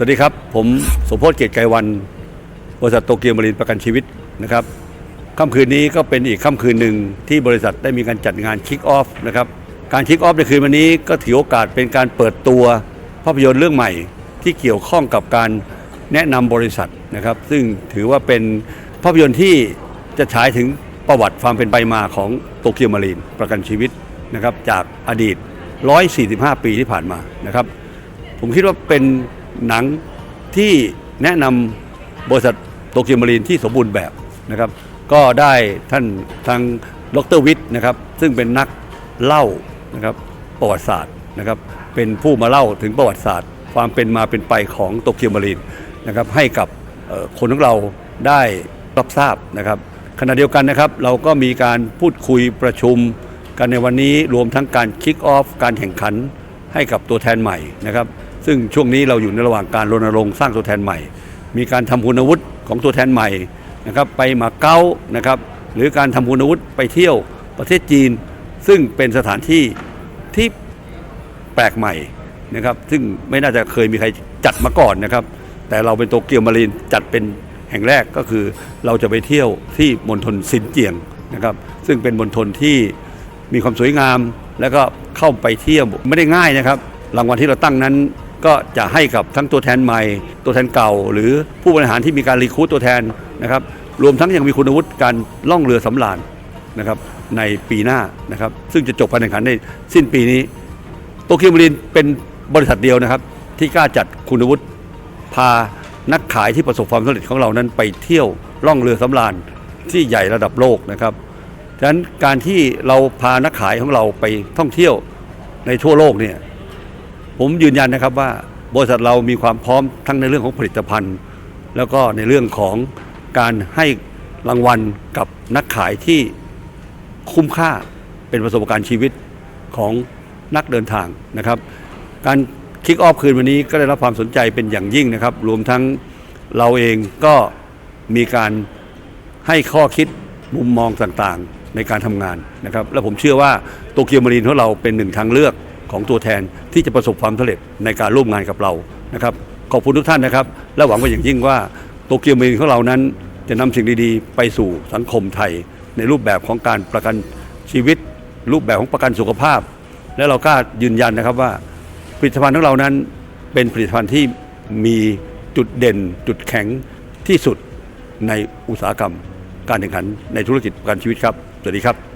สวัสดีครับ ผมสมพศเกียรติไกรวัน บริษัทโตเกียวมารินประกันชีวิตนะครับค่ำคืนนี้ก็เป็นอีกค่ำคืนหนึ่งที่บริษัทได้มีการจัดงานคิกออฟนะครับการคิกออฟในคืนวันนี้ก็ถือโอกาสเป็นการเปิดตัวภาพยนตร์เรื่องใหม่ ที่เกี่ยวข้องกับการแนะนำบริษัทนะครับ ซึ่งถือว่าเป็นภาพยนตร์ที่จะฉายถึงประวัติความเป็นไปมาของโตเกียวมารีนประกันชีวิตนะครับจากอดีต 145 ปีที่ผ่านมานะครับ ผมคิดว่าเป็น หนังที่แนะนำบริษัทโตเกียวมารีนที่สมบูรณ์แบบนะครับก็ได้ท่านทางดรวิทย์นะครับซึ่งเป็นนักเล่านะครับประวัติศาสตร์นะครับเป็นผู้มาเล่าถึงประวัติศาสตร์ ความเป็นมาเป็นไปของโตเกียวมารีนนะครับให้กับคนของเราได้รับทราบนะครับขณะเดียวกันนะครับเราก็มีการพูดคุยประชุมกันในวันนี้รวมทั้งการคิกออฟการแข่งขันให้กับตัวแทนใหม่นะครับ ซึ่งช่วงนี้เราอยู่ในระหว่างการรณรงค์สร้างตัวแทนใหม่ มีการทำคุณวุฒิของตัวแทนใหม่นะครับไปมาเก๊านะครับหรือการทำคุณวุฒิไปเที่ยวประเทศจีน ซึ่งเป็นสถานที่ที่แปลกใหม่นะครับซึ่งไม่น่าจะเคยมีใครจัดมาก่อนนะครับ แต่เราเป็นโตเกียวมารีนจัดเป็นแห่งแรกก็คือเราจะไปเที่ยวที่มณฑลซินเจียงนะครับ ซึ่งเป็นมณฑลที่มีความสวยงาม แล้วก็เข้าไปเที่ยวไม่ได้ง่ายนะครับ รางวัลที่เราตั้งนั้น ก็จะให้กับทั้งตัวแทนใหม่ ตัวแทนเก่า หรือผู้บริหารที่มีการรีคูดตัวแทนนะครับรวมทั้งยังมีคุณวุฒิการล่องเรือสำราญนะครับในปีหน้านะครับซึ่งจะจบการแข่งขันในสิ้นปีนี้ โตเกียวมารีนเป็นบริษัทเดียวนะครับ ที่กล้าจัดคุณวุฒิพานักขายที่ประสบความสำเร็จของเรานั้นไปเที่ยวล่องเรือสำราญที่ใหญ่ระดับโลกนะครับฉะนั้นการที่เราพานักขายของเราไปท่องเที่ยวในทั่วโลกเนี่ย ผมยืนยันนะครับว่าบริษัทเรามีความพร้อมทั้งในเรื่องของผลิตภัณฑ์ แล้วก็ในเรื่องของการให้รางวัลกับนักขายที่คุ้มค่าเป็นประสบการณ์ชีวิตของนักเดินทางนะครับ การคิกออฟคืนวันนี้ก็ได้รับความสนใจเป็นอย่างยิ่งนะครับ รวมทั้งเราเองก็มีการให้ข้อคิดมุมมองต่างๆ ในการทำงานนะครับ และผมเชื่อว่าโตเกียวมารีนของเราเป็นหนึ่งทางเลือก ของตัวแทนที่จะประสบความสำเร็จในการร่วมงานกับเรานะครับขอบคุณทุกท่านนะครับ และหวังว่าอย่างยิ่งว่าโตเกียวมารีนของเรานั้น จะนำสิ่งดีๆ ไปสู่สังคมไทย ในรูปแบบของการประกันชีวิต รูปแบบของประกันสุขภาพ และเรากล้ายืนยันนะครับว่าผลิตภัณฑ์ของเรานั้น เป็นผลิตภัณฑ์ที่มีจุดเด่น จุดแข็งที่สุดในอุตสาหกรรม การแข่งขันในธุรกิจประกันชีวิตครับสวัสดีครับ